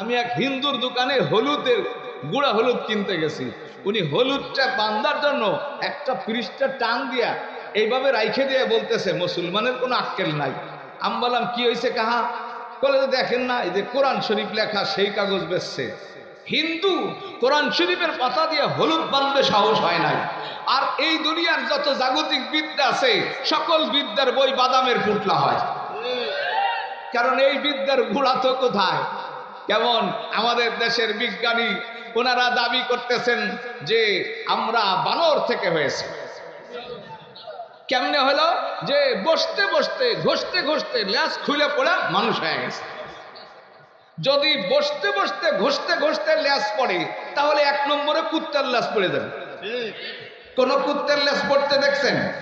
আমি এক হিন্দুর দোকানে হলুদের গুঁড়া হলুদ কিনতে গেছি। উনি হলুদটা বান্দার জন্য একটা পৃষ্ঠা টান দিয়া এইভাবে রাইখে দিয়ে বলতেছে, মুসলমানের কোনো আক্কেল নাই। আমি বললাম, কি হয়েছে কাহা? বলে, দেখেন না, এই যে কোরআন শরীফ লেখা সেই কাগজ বেচছে। হিন্দু কোরআন শরীফের পাতা দিয়ে হলুদ বানবে সাহস হয় নাই। আর এই দুনিয়ার যত জাগতিক বিদ্যা আছে, সকল বিদ্যার বই বাদামের পুটলা হয়। কারণ এই বিদ্যার গুড়া তো কোথায়? কেমন? আমাদের দেশের বিজ্ঞানী ওনারা দাবি করতেছেন যে আমরা বানর থেকে হয়েছে। কেমনে হলো? যে বসতে বসতে, ঘষতে ঘষতে ল্যাস খুলে পড়ে মানুষ হয়ে গেছে। যদি বসতে বসতে, ঘষতে ঘষতে ল্যাস পড়ে, তাহলে এক নম্বরে কুত্তার ল্যাস পড়ে যাবে। কোন কুত্তার ল্যাস পড়তে দেখছেন?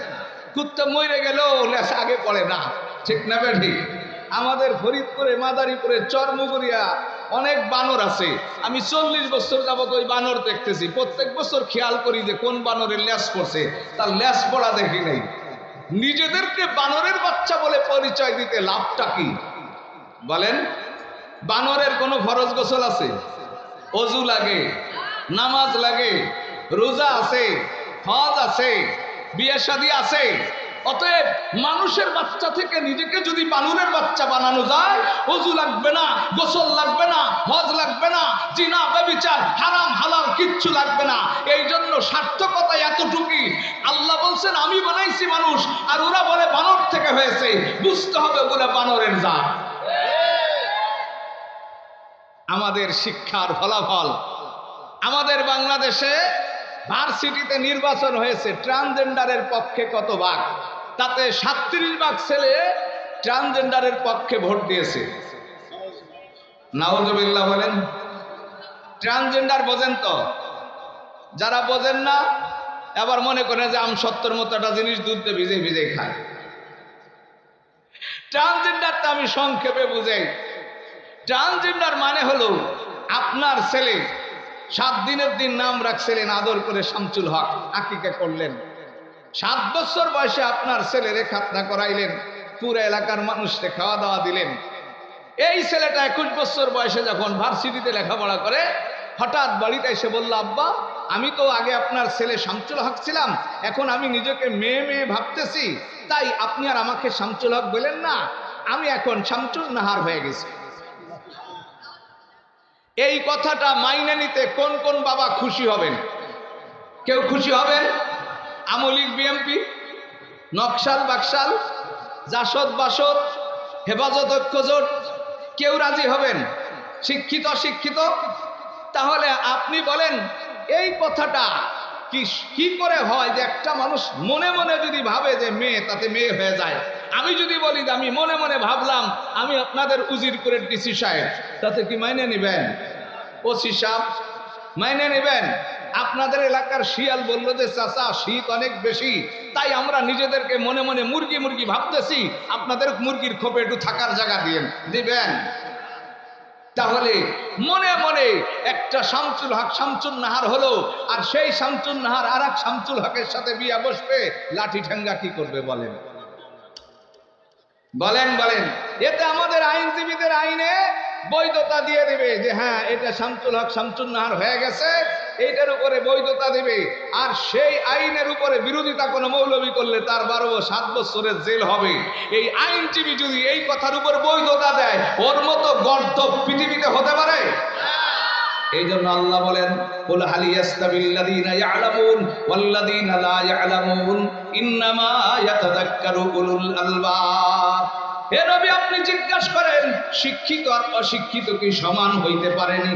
কুত্তা মরে গেলেও ল্যাস আগে পড়ে না। ঠিক না বেঠি? আমাদের ফরিদপুরে, মাদারীপুরে, চরমুগুরিয়া অনেক বানর আছে। আমি চল্লিশ বছর যাবত ওই বানর দেখতেছি। প্রত্যেক বছর খেয়াল করি যে কোন বানরের ল্যাস পড়ছে। তার ল্যাস পড়া দেখি নাই। নিজেদেরকে বানরের বাচ্চা বলে পরিচয় দিতে লাভটা কি? বলেন, বানরের কোনো ফরজ গোসল আছে? অজু লাগে, নামাজ লাগে, রোজা আছে, হজ আছে, বিয়ে শাদী আছে অতএব মানুষের বাচ্চা থেকে নিজেকে যদি বানুরের বাচ্চা বানানো যায়, অজু লাগবে না, গোসল লাগবে না, হজ লাগবে না, জিনা, ব্যবিচার, হারাম, হালাল কিচ্ছু লাগবে না। এই জন্য সার্থকতা এতটুকুই। আল্লাহ বলছেন, আমি বানাইছি মানুষ, আর ওরা বলে বানর থেকে হয়েছে। বুঝতে হবে বলে বানরের জাত। আমাদের শিক্ষার ফলাফল, আমাদের বাংলাদেশে ভার্সিটিতে নির্বাচন হয়েছে ট্রান্সজেন্ডারের পক্ষে কত ভাগ? তাতে সাতত্রিশ ভাগ ছেলে ট্রান্সজেন্ডারের পক্ষে ভোট দিয়েছে। নাউজবিল্লাহ বলেন ট্রান্সজেন্ডার বোঝেন তো? যারা বোঝেন না আবার মনে করেন যে আম সত্তর মতো একটা জিনিস দুধ ভিজে ভিজে খায়। ট্রান্সজেন্ডারটা আমি সংক্ষেপে বুঝাই। ট্রান্সজেন্ডার মানে হলো আপনার ছেলে সাত দিনের দিন নাম রাখছিলেন আদর করে শামচুল হক। আকিকা করলেন। সাত বছর বয়সে আপনার ছেলেরে খাতনা করাইলেন। পুরো এলাকার মানুষকে খাওয়া দাওয়া দিলেন। এই ছেলেটা একুশ বছর বয়সে যখন ভার্সিটিতে লেখাপড়া করে, হঠাৎ বাড়িতে এসে বলল, আব্বা, আমি তো আগে আপনার ছেলে শামচুল হক ছিলাম, এখন আমি নিজেকে মেয়ে মেয়ে ভাবতেছি। তাই আপনি আর আমাকে শামচুল হক বলেন না। আমি এখন শামচুল নাহার হয়ে গেছি। এই কথাটা মাইনে নিতে কোন কোন বাবা খুশি হবেন? কেউ খুশি হবেন? আমলিক বিএমপি, নকশাল বাকশাল, জাসদ বাসদ, হেফাজত ঐক্যজোট, কেউ রাজি হবেন? শিক্ষিত শিক্ষিত তাহলে আপনি বলেন, এই কথাটা কি কি করে হয় যে একটা মানুষ মনে মনে যদি ভাবে যে মেয়ে, তাতে মেয়ে হয়ে যায়? আমি যদি বলি আমি মনে মনে ভাবলাম, আমি আপনাদের উজির করে ডিসি সাহেব, তাতে কি মাইনে নেবেন? ওসি সাহেব, মাইনে নেবেন? আপনাদের এলাকার শিয়াল বলল যে, চাচা, শীত অনেক বেশি, তাই আমরা নিজেদেরকে মনে মনে মুরগি মুরগি ভাবতেছি, আপনাদের মুরগির খোপে একটু থাকার জায়গা দিয়ে দিবেন? তাহলে মনে মনে একটা শামচুল হক শামচুল নাহার হলো, আর সেই শামচুল নাহার আর এক শামচুল হকের সাথে বিয়া বসবে, লাঠি ঠেঙ্গা কি করবে বলেন? বলেন বলেন। এতে আমাদের আইনজীবীদের আইনে বৈধতা দিয়ে দেবে যে হ্যাঁ এটা শামসুল হক শামসুল নাহার হয়ে গেছে, এইটার উপরে বৈধতা দেবে। আর সেই আইনের উপরে বিরোধিতা কোনো মৌলবী করলে তার বারো সাত বছরের জেল হবে। এই আইনজীবী যদি এই কথার উপর বৈধতা দেয়, ওর মতো গর্ত পৃথিবীতে হতে পারে? এই জন্য আল্লাহ বলেন, কুল হাল ইয়াস্তাবিল্লাযীনা ইয়ালামুন, ওয়াল্লাযীনা লা ইয়ালামুন। আপনি জিজ্ঞাসা করেন শিক্ষিত আর অশিক্ষিত কি সমান হইতে পারেনি?